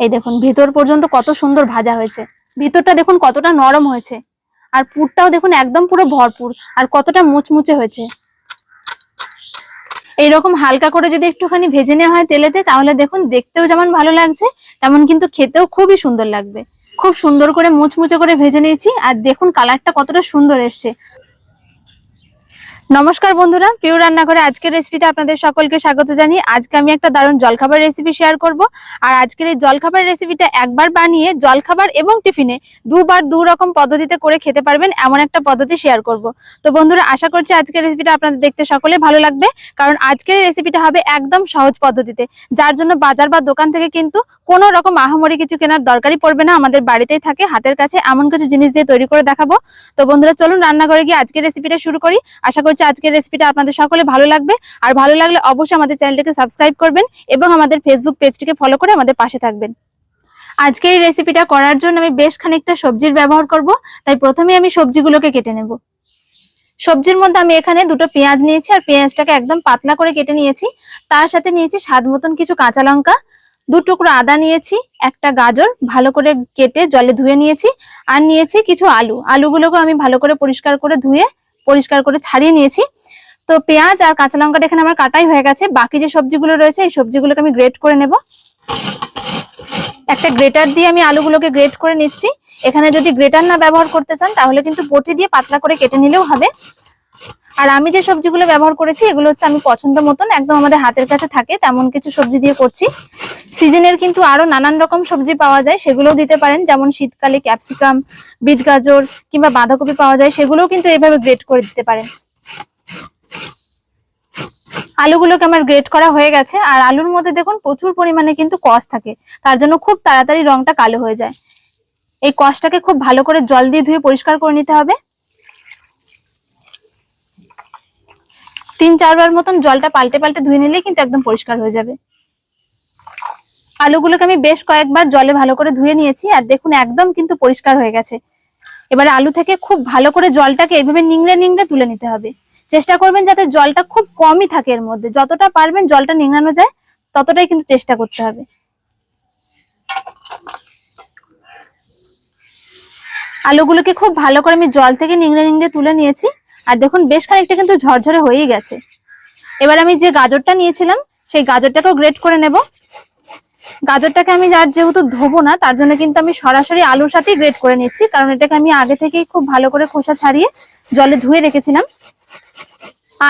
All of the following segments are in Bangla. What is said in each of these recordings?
এই দেখুন, ভিতর পর্যন্ত কত সুন্দর ভাজা হয়েছে। ভিতরটা দেখুন কতটা নরম হয়েছে। আর পুরটাও দেখুন একদম পুরো ভরপুর আর কতটা মুচমুচে হয়েছে। এইরকম হালকা করে যদি একটুখানি ভেজে নেওয়া হয় তেলেতে, তাহলে দেখুন দেখতেও যেমন ভালো লাগছে, তেমন কিন্তু খেতেও খুবই সুন্দর লাগবে। খুব সুন্দর করে মুচমুচে করে ভেজে নিয়েছি, আর দেখুন কালারটা কতটা সুন্দর এসছে। নমস্কার বন্ধুরা প্রিয় রান্নাঘরে আজকের রেসিপিতে আপনাদের সকলকে স্বাগত জানিয়ে আজকে আমি একটা দারুণ জলখাবার রেসিপি শেয়ার করব। আর আজকের এই জলখাবার রেসিপিটা একবার বানিয়ে জলখাবার এবং টিফিনে দুবার দু রকম পদ্ধতিতে করে খেতে পারবেন এমন একটা পদ্ধতি শেয়ার করব। তো বন্ধুরা, আশা করছি আজকের রেসিপিটা আপনাদের দেখতে সকলে ভালো লাগবে। কারণ আজকের রেসিপিটা হবে একদম সহজ পদ্ধতিতে, যার জন্য বাজার বা দোকান থেকে কিন্তু কোনো রকম আহামরি কিছু কেনার দরকারই পড়বে না, আমাদের বাড়িতেই থাকে, হাতের কাছে এমন কিছু জিনিস দিয়ে তৈরি করে দেখাবো। তো বন্ধুরা, চলুন রান্নাঘরে গিয়ে আজকের রেসিপিটা শুরু করি। আশা করছি আজকের রেসিপিটা আপনাদের সকলে ভালো লাগবে। আর ভালো লাগলে অবশ্যই আমাদের চ্যানেলটিকে সাবস্ক্রাইব করবেন এবং আমাদের ফেসবুক পেজটিকে ফলো করে আমাদের পাশে থাকবেন। আজকে এই রেসিপিটা করার জন্য আমি বেশ খানিকটা সবজির ব্যবহার করব, তাই প্রথমে আমি সবজিগুলোকে কেটে নেব। সবজির মধ্যে আমি এখানে দুটো পেঁয়াজ নিয়েছি, আর পেঁয়াজটাকে একদম পাতলা করে কেটে নিয়েছি। তার সাথে নিয়েছি স্বাদ মতন কিছু কাঁচা লঙ্কা দু টুকরো আদা নিয়েছি, একটা গাজর ভালো করে কেটে জলে ধুয়ে নিয়েছি, আর নিয়েছি কিছু আলু। আলুগুলোকে আমি ভালো করে পরিষ্কার করে ধুয়ে, পরিষ্কার করে ছাড়িয়ে নিয়েছি। তো পেঁয়াজ আর কাঁচা লঙ্কাটা এখানে আমার কাটাই হয়ে গেছে। বাকি যে সবজিগুলো রয়েছে, এই সবজিগুলোকে আমি গ্রেট করে নেব। একটা গ্রেটার দিয়ে আমি আলুগুলোকে গ্রেট করে নিচ্ছি। এখানে যদি গ্রেটার না ব্যবহার করতে চান, তাহলে কিন্তু বটি দিয়ে পাতলা করে কেটে নিলেও হবে। আর আমি যে সবজিগুলো ব্যবহার করেছি, এগুলো হচ্ছে আমি পছন্দ মতন, একদম আমাদের হাতের কাছে থাকে, তেমন কিছু সবজি দিয়ে করছি। সিজনের কিন্তু আরও নানান রকম সবজি পাওয়া যায়, সেগুলোও দিতে পারেন, যেমন শীতকালে ক্যাপসিকাম বিট গাজর কিংবা বাঁধাকপি পাওয়া যায়, সেগুলোও কিন্তু এইভাবে গ্রেট করে দিতে পারেন। আলুগুলোকে আমার গ্রেট করা হয়ে গেছে, আর আলুর মধ্যে দেখুন প্রচুর পরিমাণে কিন্তু কষ থাকে, তার জন্য খুব তাড়াতাড়ি রংটা কালো হয়ে যায়। এই কষটাকে খুব ভালো করে জল দিয়ে ধুয়ে পরিষ্কার করে নিতে হবে। তিন চারবার মতন জলটা পাল্টে পাল্টে ধুয়ে নিলেই কিন্তু একদম পরিষ্কার হয়ে যাবে। আলুগুলোকে আমি বেশ কয়েকবার জলে ভালো করে ধুয়ে নিয়েছি আর দেখুন একদম কিন্তু পরিষ্কার হয়ে গেছে। এবারে আলু থেকে খুব ভালো করে জলটাকে এইভাবে নিংড়ে নিংড়ে তুলে নিতে হবে। চেষ্টা করবেন যাতে জলটা খুব কমই থাকে এর মধ্যে। যতটা পারবেন জলটা নিংড়ানো যায়, ততটাই কিন্তু চেষ্টা করতে হবে। আলুগুলোকে খুব ভালো করে আমি জল থেকে নিংড়ে নিংড়ে তুলে নিয়েছি। আর দেখুন, বেশ খানিকটা কিন্তু ঝরঝরে হয়েই গেছে। এবার আমি যে গাজরটা নিয়েছিলাম, সেই গাজরটাকেও গ্রেট করে নেব। গাজরটাকে আমি আর যেহেতু ধোবো না, তার জন্য কিন্তু আমি সরাসরি আলুর সাথেই গ্রেট করে নিচ্ছি, কারণ এটাকে আমি আগে থেকেই খুব ভালো করে খোসা ছাড়িয়ে জলে ধুয়ে রেখেছিলাম।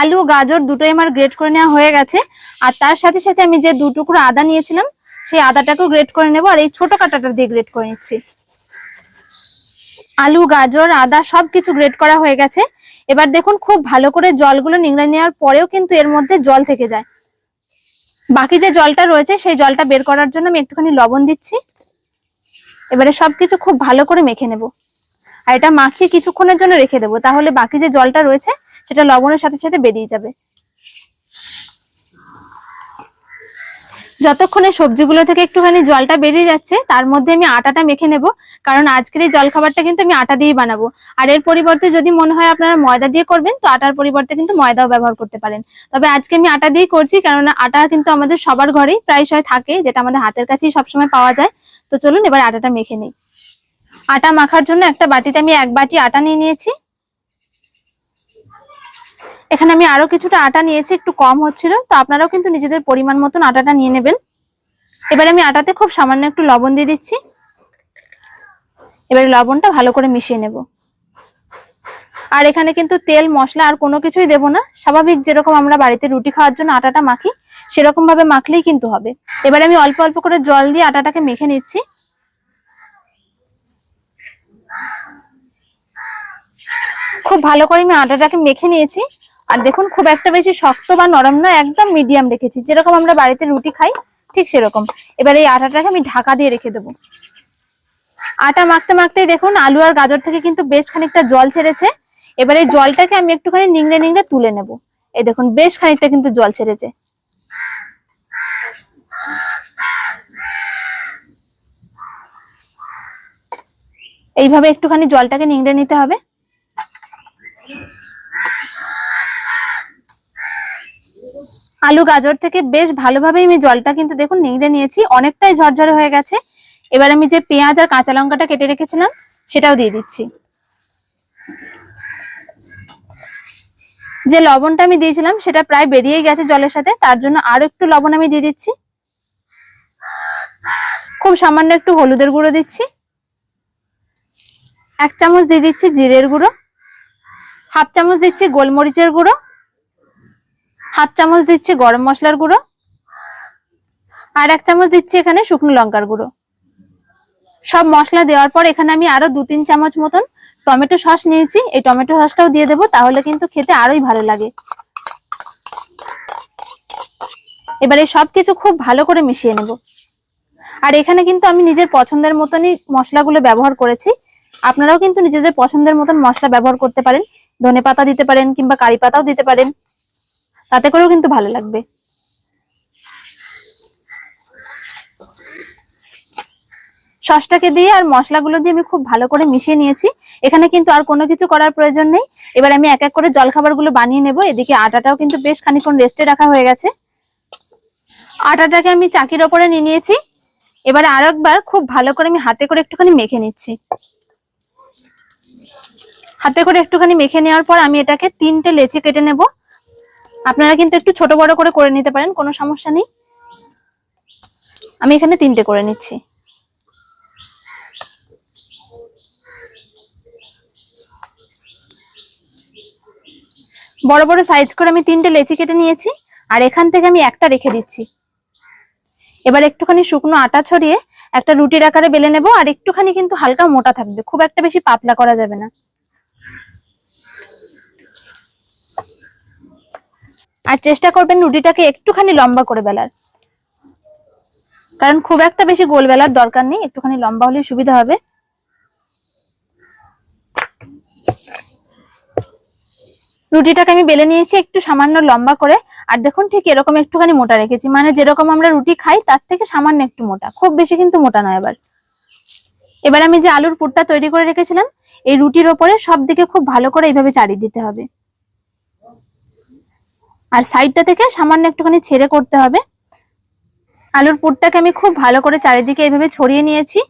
আলু, গাজর দুটোই আমার গ্রেট করে নেওয়া হয়ে গেছে, আর তার সাথে সাথে আমি যে দু আদা নিয়েছিলাম, সেই আদাটাকেও গ্রেট করে নেব, আর এই ছোট কাঁটাটা দিয়ে গ্রেট করে নিচ্ছি। আলু, গাজর, আদা সবকিছু গ্রেট করা হয়ে গেছে। এবার দেখুন খুব ভালো করে জলগুলো নিংড়ে নেওয়ার পরেও কিন্তু এর মধ্যে জল থেকে যায়। বাকি যে জলটা রয়েছে, সেই জলটা বের করার জন্য আমি একটুখানি লবণ দিচ্ছি। এবারে সবকিছু খুব ভালো করে মেখে নেব। আর এটা মাখিয়ে কিছুক্ষণের জন্য রেখে দেবো। তাহলে বাকি যে জলটা রয়েছে, সেটা লবণের সাথে সাথে বেরিয়ে যাবে। যতক্ষণে সবজিগুলো থেকে একটুখানি জলটা বেরিয়ে যাচ্ছে, তার মধ্যে আমি আটাটা মেখে নেব। কারণ আজকের এই জলখাবারটা কিন্তু আমি আটা দিয়েই বানাবো। আর এর পরিবর্তে যদি মনে হয় আপনারা ময়দা দিয়ে করবেন, তো আটার পরিবর্তে কিন্তু ময়দাও ব্যবহার করতে পারেন। তবে আজকে আমি আটা দিয়েই করছি, কেননা আটা কিন্তু আমাদের সবার ঘরেই প্রায়শই থাকে, যেটা আমাদের হাতের কাছেই সবসময় পাওয়া যায়। তো চলুন এবার আটাটা মেখে নিই। আটা মাখার জন্য একটা বাটিতে আমি এক বাটি আটা নিয়ে নিয়েছি। এখানে আমি আরও কিছুটা আটা নিয়েছি, একটু কম হচ্ছিল, তো আপনারাও কিন্তু নিজেদের পরিমাণ মতন আটাটা নিয়ে নেবেন। এবার আমি আটাতে খুব সামান্য একটু লবণ দিয়ে দিচ্ছি। এবারে লবণটা ভালো করে মিশিয়ে নেব। আর এখানে কিন্তু তেল, মশলা আর কোনো কিছুই দেব না। স্বাভাবিক যেরকম আমরা বাড়িতে রুটি খাওয়ার জন্য আটাটা মাখি সেরকম ভাবে মাখলেই কিন্তু হবে। এবার আমি অল্প অল্প করে জল দিয়ে আটাটাকে মেখে নিচ্ছি। খুব ভালো করে আমি আটাটাকে মেখে নিয়েছি। আর দেখুন, খুব একটা বেশি শক্ত বা নরম না, একদম মিডিয়াম রেখেছি। যেরকম আমরা বাড়িতে রুটি খাই, ঠিক সেরকম। এবার এই আটাটাকে আমি ঢাকা দিয়ে রেখে দেবো। আটা মাখতে মাখতেই দেখুন, আলু আর গাজর থেকে কিন্তু বেশ খানিকটা জল ছেড়েছে। এবার এই জলটাকে আমি একটুখানি নিংড়ে নিংড়ে তুলে নেব। এই দেখুন, বেশ খানিকটা কিন্তু জল ছেড়েছে। এইভাবে একটুখানি জলটাকে নিংড়ে নিতে হবে। আলু গাজর থেকে বেশ ভালোভাবেই আমি জলটা কিন্তু দেখুন নিংড়ে নিয়েছি, অনেকটাই ঝরঝরে হয়ে গেছে। এবার আমি যে পেঁয়াজ আর কাঁচা লঙ্কাটা কেটে রেখেছিলাম, সেটাও দিয়ে দিচ্ছি। যে লবণটা আমি দিয়েছিলাম, সেটা প্রায় বেরিয়ে গেছে জলের সাথে, তার জন্য আরও একটু লবণ আমি দিয়ে দিচ্ছি। খুব সামান্য একটু হলুদের গুঁড়ো দিচ্ছি। এক চামচ দিয়ে দিচ্ছি জিরের গুঁড়ো। হাফ চামচ দিচ্ছি গোলমরিচের গুঁড়ো। হাফ চামচ দিচ্ছি গরম মশলার গুঁড়ো আর এক চামচ দিচ্ছি এখানে শুকনো লঙ্কার গুঁড়ো। সব মশলা দেওয়ার পর এখানে আমি আরও দু তিন চামচ মতন টমেটো সস নিয়েছি। এই টমেটো সসটাও দিয়ে দেবো, তাহলে কিন্তু খেতে আরোই ভালো লাগে। এবারে সবকিছু খুব ভালো করে মিশিয়ে নেব। আর এখানে কিন্তু আমি নিজের পছন্দের মতনই মশলাগুলো ব্যবহার করেছি। আপনারাও কিন্তু নিজেদের পছন্দের মতন মশলা ব্যবহার করতে পারেন। ধনে পাতা দিতে পারেন কিংবা কারি পাতাও দিতে পারেন। তাতে করেও কিন্তু ভালো লাগবে। সসটাকে দিয়ে আর মশলাগুলো দিয়ে আমি খুব ভালো করে মিশিয়ে নিয়েছি। এখানে কিন্তু আর কোনো কিছু করার প্রয়োজন নেই। এবার আমি এক এক করে জলখাবারগুলো বানিয়ে নেব। এদিকে আটাটাও কিন্তু বেশ খানিক্ষণ রেস্টে রাখা হয়ে গেছে। আটাটাকে আমি চাকির ওপরে নিয়ে নিয়েছি। এবারে আর একবার খুব ভালো করে আমি হাতে করে একটুখানি মেখে নিচ্ছি। হাতে করে একটুখানি মেখে নেওয়ার পর আমি এটাকে তিনটে লেচি কেটে নেব। আপনারা কিন্তু একটু ছোট বড় করে করে নিতে পারেন, কোনো সমস্যা নেই। আমি এখানে তিনটে করে নিচ্ছি। বড় বড় সাইজ করে আমি তিনটে লেচি কেটে নিয়েছি, আর এখান থেকে আমি একটা রেখে দিচ্ছি। এবার একটুখানি শুকনো আটা ছড়িয়ে একটা রুটির আকারে বেলে নেব, আর একটুখানি কিন্তু হালকা মোটা থাকবে, খুব একটা বেশি পাতলা করা যাবে না। আর চেষ্টা করবেন রুটিটাকে একটুখানি লম্বা করে বেলার। কারণ খুব একটা বেশি গোল বেলার দরকার নেই, একটুখানি লম্বা হলে সুবিধা হবে। রুটিটাকে আমি বেলে নিয়েছি একটু সামান্য লম্বা করে, আর দেখুন ঠিক এরকম একটুখানি মোটা রেখেছি। মানে যেরকম আমরা রুটি খাই, তার থেকে সামান্য একটু মোটা, খুব বেশি কিন্তু মোটা নয় এবার। এবার আমি যে আলুর পুরটা তৈরি করে রেখেছিলাম, এই রুটির ওপরে সব দিকে খুব ভালো করে এইভাবে চাড়িয়ে দিতে হবে। আর সাইডটা থেকে সামান্য একটুখানি ছেড়ে করতে হবে। আলুর পুরটাকে আমি খুব ভালো করে চারিদিকে এইভাবে ছড়িয়ে নিয়েছি।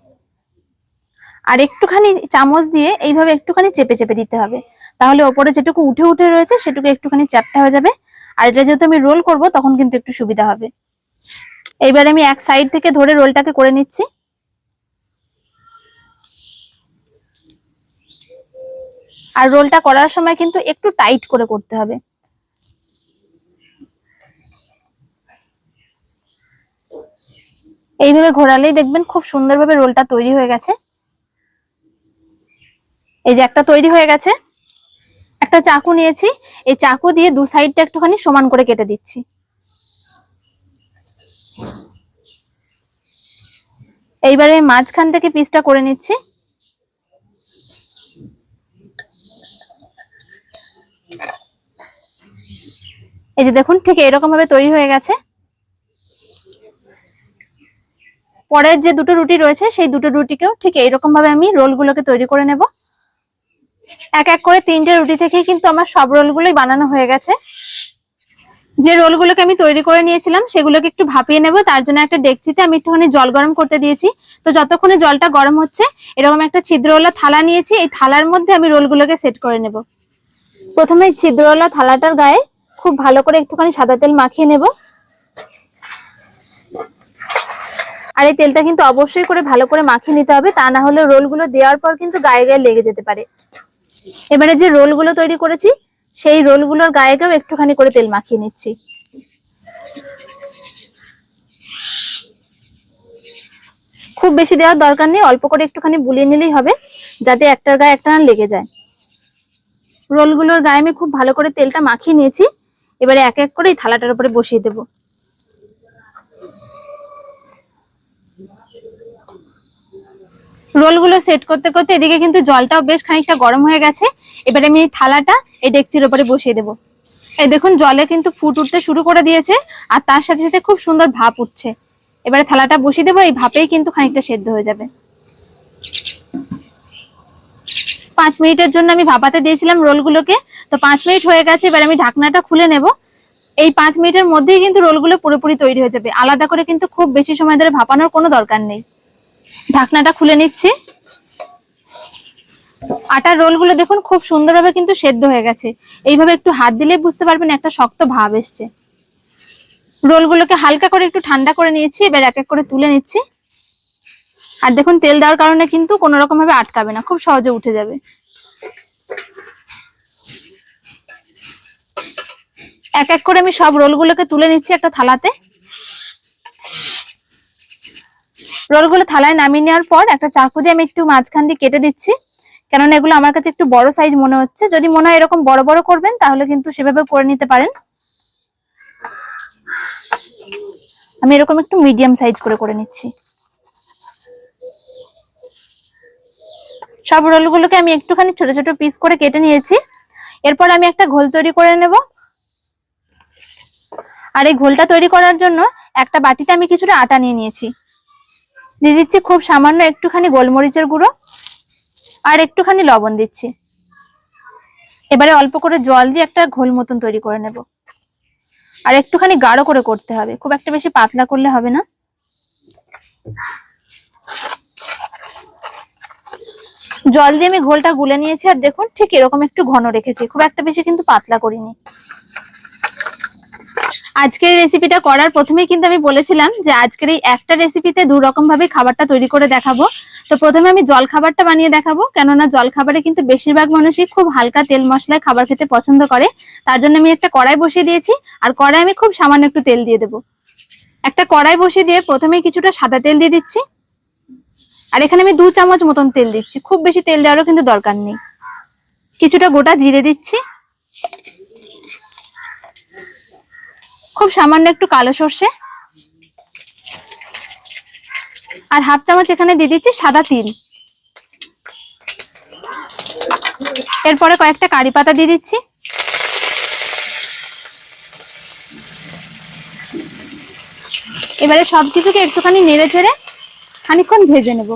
আর একটুখানি চামচ দিয়ে এইভাবে একটুখানি চেপে চেপে দিতে হবে। তাহলে ওপরে যেটুকু উঠে উঠে রয়েছে, সেটুকু একটুখানি চ্যাপটা হয়ে যাবে। আর এটা যেহেতু আমি রোল করব, তখন কিন্তু একটু সুবিধা হবে। এইবার আমি এক সাইড থেকে ধরে রোলটাকে করে নিচ্ছি। আর রোলটা করার সময় কিন্তু একটু টাইট করে করতে হবে। এইভাবে ঘোরালেই দেখবেন খুব সুন্দরভাবে রোলটা তৈরি হয়ে গেছে। এই যে একটা তৈরি হয়ে গেছে। একটা চাকু নিয়েছি। এই চাকু দিয়ে দু সাইডটা একটুখানি সমান করে কেটে দিচ্ছি। এইবারে মাঝখান থেকে পিসটা করে নিচ্ছি। এই যে দেখুন, ঠিক এরকম ভাবে তৈরি হয়ে গেছে। পরের যে দুটো রুটি রয়েছে, সেই দুটো রুটিকেও ঠিক এইরকম ভাবে আমি রোলগুলোকে তৈরি করে নেব। এক এক করে তিনটে রুটি থেকে কিন্তু আমার সব রোলগুলোই বানানো হয়ে গেছে। যে রোলগুলোকে আমি তৈরি করে নিয়েছিলাম, সেগুলোকে একটু ভাপিয়ে নেব। তার জন্য একটা ডেকচিতে আমি একটুখানি জল গরম করতে দিয়েছি। তো যতক্ষণে জলটা গরম হচ্ছে, এরকম একটা ছিদ্রওয়ালা থালা নিয়েছি। এই থালার মধ্যে আমি রোলগুলোকে সেট করে নেব। প্রথমে ছিদ্রওয়ালা থালাটার গায়ে খুব ভালো করে একটুখানি সাদা তেল মাখিয়ে নেব। আর এই তেলটা কিন্তু অবশ্যই করে ভালো করে মাখিয়ে নিতে হবে। তা না হলে রোলগুলো দেওয়ার পর কিন্তু গায়ে গায়ে লেগে যেতে পারে। এবারে যে রোলগুলো তৈরি করেছি, সেই রোলগুলোর গায়ে গায়েও একটুখানি করে তেল মাখিয়ে নিচ্ছি। খুব বেশি দেওয়ার দরকার নেই, অল্প করে একটুখানি বুলিয়ে নিলেই হবে, যাতে একটার গায়ে একটা না লেগে যায়। রোলগুলোর গায়ে আমি খুব ভালো করে তেলটা মাখিয়ে নিয়েছি। এবারে এক এক করে থালাটার উপরে বসিয়ে দেবো। রোলগুলো সেট করতে করতে এদিকে কিন্তু জলটাও বেশ খানিকটা গরম হয়ে গেছে। এবারে আমি থালাটা এই ডেকচির ওপরে বসিয়ে দেবো। এই দেখুন, জলে কিন্তু ফুট উঠতে শুরু করে দিয়েছে আর তার সাথে সাথে খুব সুন্দর ভাপ উঠছে। এবারে থালাটা বসিয়ে দেবো, এই ভাপেই কিন্তু খানিকটা সেদ্ধ হয়ে যাবে। পাঁচ মিনিটের জন্য আমি ভাপাতে দিয়েছিলাম রোলগুলোকে। তো পাঁচ মিনিট হয়ে গেছে, এবার আমি ঢাকনাটা খুলে নেব। এই পাঁচ মিনিটের মধ্যেই কিন্তু রোলগুলো পুরোপুরি তৈরি হয়ে যাবে। আলাদা করে কিন্তু খুব বেশি সময় ধরে ভাপানোর কোনো দরকার নেই। ঢাকনাটা খুলে নিচ্ছি। আটার রোলগুলো দেখুন, খুব সুন্দরভাবে কিন্তু সেদ্ধ হয়ে গেছে। এইভাবে একটু হাত দিলে বুঝতে পারবেন একটা শক্ত ভাব এসছে। রোলগুলোকে হালকা করে একটু ঠান্ডা করে নিয়েছি, এবার এক এক করে তুলে নিচ্ছি। আর দেখুন, তেল দেওয়ার কারণে কিন্তু কোনো রকম ভাবে আটকাবে না, খুব সহজে উঠে যাবে। এক এক করে আমি সব রোলগুলোকে তুলে নিচ্ছি একটা থালাতে। রোলগুলো থালায় নামিয়ে নেওয়ার পর একটা চাকু দিয়ে আমি একটু মাঝখান দিয়ে কেটে দিচ্ছি। কেননা এগুলো আমার কাছে একটু বড় সাইজ মনে হচ্ছে। যদি মনে হয় এরকম বড় বড় করবেন, তাহলে কিন্তু সেভাবে করে নিতে পারেন। আমি এরকম একটু মিডিয়াম সাইজ করে করে নিচ্ছি। সব রোলগুলোকে আমি একটুখানি ছোট ছোট পিস করে কেটে নিয়েছি। এরপর আমি একটা ঘোল তৈরি করে নেব। আর এই ঘোলটা তৈরি করার জন্য একটা বাটিতে আমি কিছুটা আটা নিয়ে নিয়েছি। দিয়ে দিচ্ছি খুব সামান্য একটুখানি গোলমরিচের গুঁড়ো আর একটুখানি লবণ দিচ্ছি। এবারে অল্প করে জল দিয়ে একটা ঘোল মতন তৈরি করে নেব। আর একটুখানি গাঢ় করে করতে হবে, খুব একটা বেশি পাতলা করলে হবে না। জল দিয়ে আমি ঘোলটা গুলে নিয়েছি, আর দেখুন ঠিক এরকম একটু ঘন রেখেছি, খুব একটা বেশি কিন্তু পাতলা করিনি। আজকের রেসিপিটা করার প্রথমেই কিন্তু আমি বলেছিলাম যে আজকের এই একটা রেসিপিতে দু রকম ভাবে খাবারটা তৈরি করে দেখাবো। তো প্রথমে আমি জল খাবারটা বানিয়ে দেখাবো, কেননা জল খাবারে কিন্তু বেশিরভাগ মানুষই খুব হালকা তেল মশলায় খাবার খেতে পছন্দ করে। তার জন্য আমি একটা কড়াই বসিয়ে দিয়েছি, আর কড়াই আমি খুব সামান্য একটু তেল দিয়ে দেবো। একটা কড়াই বসিয়ে দিয়ে প্রথমে কিছুটা সাদা তেল দিয়ে দিচ্ছি। আর এখানে আমি দু চামচ মতন তেল দিচ্ছি, খুব বেশি তেল দেওয়ারও কিন্তু দরকার নেই। কিছুটা গোটা জিরে দিচ্ছি। খুব সামান্য একটু কালো সর্ষে। আর হাফ চামচ এখানে দিয়ে দিচ্ছি সাদা তিল। এরপরে কয়েকটা কারি পাতা দিয়ে দিচ্ছি। এবারে সবকিছুকে একটুখানি নেড়ে ছেড়ে খানিকক্ষণ ভেজে নেব।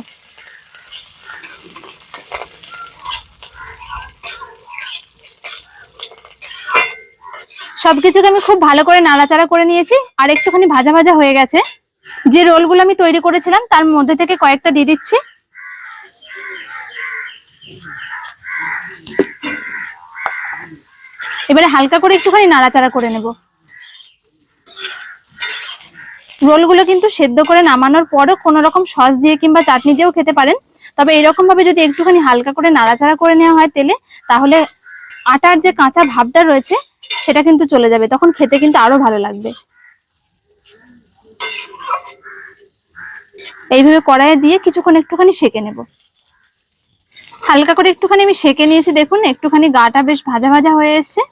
সবকিছুকে আমি খুব ভালো করে নাড়াচাড়া করে নিয়েছি, আর একটুখানি ভাজা ভাজা হয়ে গেছে। যে রোলগুলো আমি তৈরি করেছিলাম, তার মধ্যে থেকে কয়েকটা দিয়ে দিচ্ছি। এবারে হালকা করে একটুখানি নাড়াচাড়া করে নেব। রোলগুলো কিন্তু সেদ্ধ করে নামানোর পরও কোনো রকম সস দিয়ে কিংবা চাটনি দিয়েও খেতে পারেন। তবে এরকম ভাবে যদি একটুখানি হালকা করে নাড়াচাড়া করে নেওয়া হয় তেলে, তাহলে আটার যে কাঁচা ভাবটা রয়েছে সেটা কিন্তু চলে যাবে, তখন খেতে কিন্তু আরও ভালো লাগবে। এইভাবে কড়াইয়ে দিয়ে কিছুক্ষণ একটুখানি সেকে নেব। হালকা করে একটুখানি আমি সেকে নিয়েছি, দেখুন, একটুখানি গাটা বেশ ভাজা ভাজা হয়ে এসছে।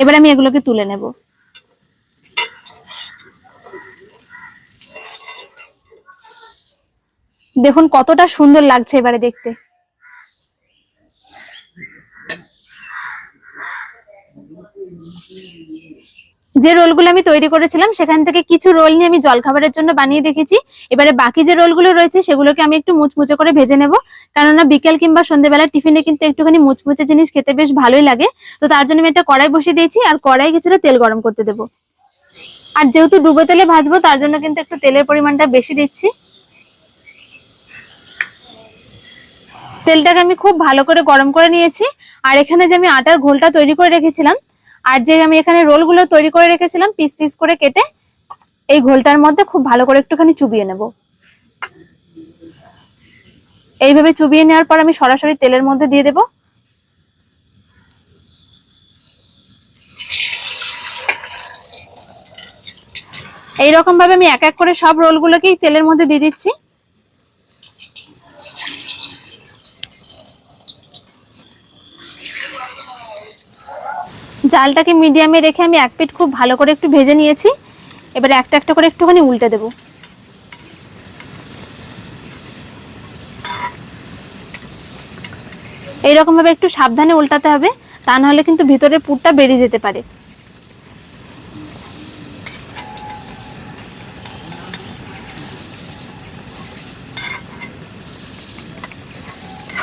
এবার আমি এগুলোকে তুলে নেব। দেখুন কতটা সুন্দর লাগছে এবারে দেখতে। যে রোলগুলো আমি তৈরি করেছিলাম, সেখান থেকে কিছু রোল নিয়ে আমি জলখাবারের জন্য বানিয়ে দেখেছি। এবারে বাকি যে রোলগুলো রয়েছে, সেগুলোকে আমি একটু মুচমুচে করে ভেজে নেব। কেননা বিকেল কিংবা সন্ধ্যেবেলা টিফিনে কিন্তু একটুখানি মুচমুচে জিনিস খেতে বেশ ভালোই লাগে। তো তার জন্য আমি একটা কড়াই বসিয়ে দিয়েছি, আর কড়াই কিছুটা তেল গরম করতে দেবো। আর যেহেতু ডুবো তেলে ভাজবো, তার জন্য কিন্তু একটু তেলের পরিমাণটা বেশি দিচ্ছি। তেলটাকে আমি খুব ভালো করে গরম করে নিয়েছি। আর এখানে যে আমি আটার ঘোলটা তৈরি করে রেখেছিলাম আর যে আমি এখানে রোলগুলো তৈরি করে রেখেছিলাম, পিস পিস করে কেটে এই ঘোলটার মধ্যে খুব ভালো করে একটুখানি চুবিয়ে নেব। এইভাবে চুবিয়ে নেওয়ার পর আমি সরাসরি তেলের মধ্যে দিয়ে দেব। এইরকম ভাবে আমি এক এক করে সব রোলগুলোকেই তেলের মধ্যে দিয়ে দিচ্ছি। জালটাকে মিডিয়ামে রেখে আমি এক পিঠ খুব ভালো করে একটু ভেজে নিয়েছি। এবারে একটা একটা করে একটুখানি উল্টে দেব। এইরকম ভাবে একটু সাবধানে উল্টাতে হবে, তা নাহলে কিন্তু ভিতরের পুরটা বেরিয়ে যেতে পারে।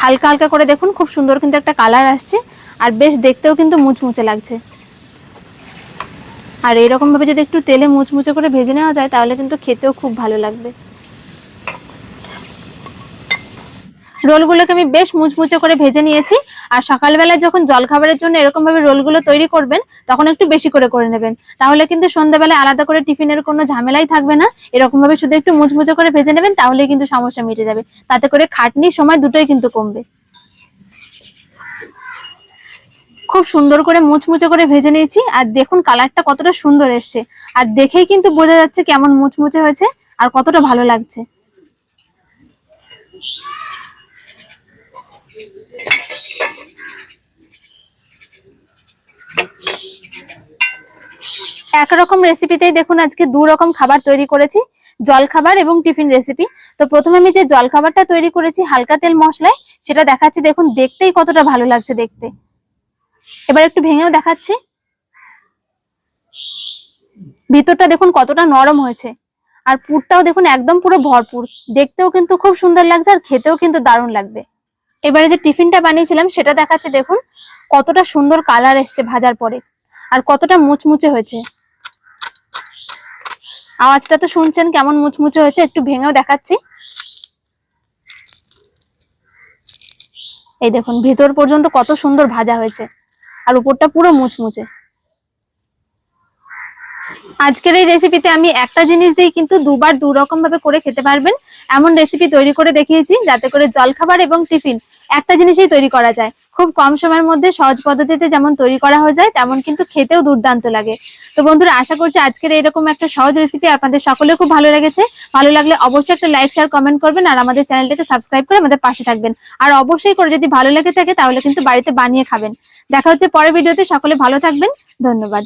হালকা হালকা করে দেখুন, খুব সুন্দর কিন্তু একটা কালার আসছে। আর বেশ দেখতেও কিন্তু মুচমুচে লাগছে। আর এরকম ভাবে যদি একটু তেলে মুচমুচে করে ভেজে নেওয়া যায়, তাহলে কিন্তু খেতেও খুব ভালো লাগবে। রোলগুলোকে আমি বেশ মুচমুচে করে ভেজে নিয়েছি। আর সকালবেলা যখন জলখাবারের জন্য এরকম ভাবে রোলগুলো তৈরি করবেন, তখন একটু বেশি করে করে নেবেন। তাহলে কিন্তু সন্ধ্যাবেলায় আলাদা করে টিফিনের কোনো ঝামেলাই থাকবে না। এরকম ভাবে শুধু একটু মুচমুচে করে ভেজে নেবেন তাহলে কিন্তু সমস্যা মিটে যাবে। তাতে করে খাটনির সময় দুটোই কিন্তু কমবে। খুব সুন্দর করে মুচমুচে করে ভেজে নিয়েছি, আর দেখুন কালারটা কতটা সুন্দর এসছে। আর দেখেই কিন্তু বোঝা যাচ্ছে কেমন মুচমুচে হয়েছে আর কতটা ভালো লাগছে। একরকম রেসিপিতেই দেখুন আজকে দু রকম খাবার তৈরি করেছি জল খাবার এবং টিফিন রেসিপি। তো প্রথমে আমি যে জল খাবারটা তৈরি করেছি হালকা তেল মশলায়, সেটা দেখাচ্ছি, দেখুন দেখতেই কতটা ভালো লাগছে দেখতে। এবার একটু ভেঙেও দেখাচ্ছি। ভিতরটা দেখুন কতটা নরম হয়েছে। আর পুরটাও দেখুন একদম পুরো ভরপুর। দেখতেও কিন্তু খুব সুন্দর লাগছে আর খেতেও কিন্তু দারুণ লাগবে। এবারে যে টিফিনটা বানিয়েছিলাম সেটা দেখাচ্ছে দেখুন, কতটা সুন্দর কালার এসছে ভাজার পরে। আর কতটা মুচমুচে হয়েছে। আওয়াজটা তো শুনছেন কেমন মুচমুচে হয়েছে, একটু ভেঙেও দেখাচ্ছি। এই দেখুন, ভিতর পর্যন্ত কত সুন্দর ভাজা হয়েছে। আর উপরটা পুরো মুচমুচে। আজকের এই রেসিপিতে আমি একটা জিনিস দিয়ে কিন্তু দুবার দু রকম ভাবে করে খেতে পারবেন। এমন রেসিপি তৈরি করে দেখিয়েছি, যাতে করে জলখাবার এবং টিফিন একটা জিনিসই তৈরি করা যায়। খুব কম সময়ের মধ্যে সহজ পদ্ধতিতে যেমন তৈরি করা হয়ে যায়, তেমন কিন্তু খেতেও দুর্দান্ত লাগে। তো বন্ধুরা, আশা করছি আজকের এরকম একটা সহজ রেসিপি আপনাদের সকলে খুব ভালো লেগেছে। ভালো লাগলে অবশ্যই একটা লাইক শেয়ার কমেন্ট করবেন আর আমাদের চ্যানেলটাকে সাবস্ক্রাইব করে আমাদের পাশে থাকবেন। আর অবশ্যই করে যদি ভালো লেগে থাকে তাহলে কিন্তু বাড়িতে বানিয়ে খাবেন। দেখা হচ্ছে পরের ভিডিওতে, সকলে ভালো থাকবেন। ধন্যবাদ।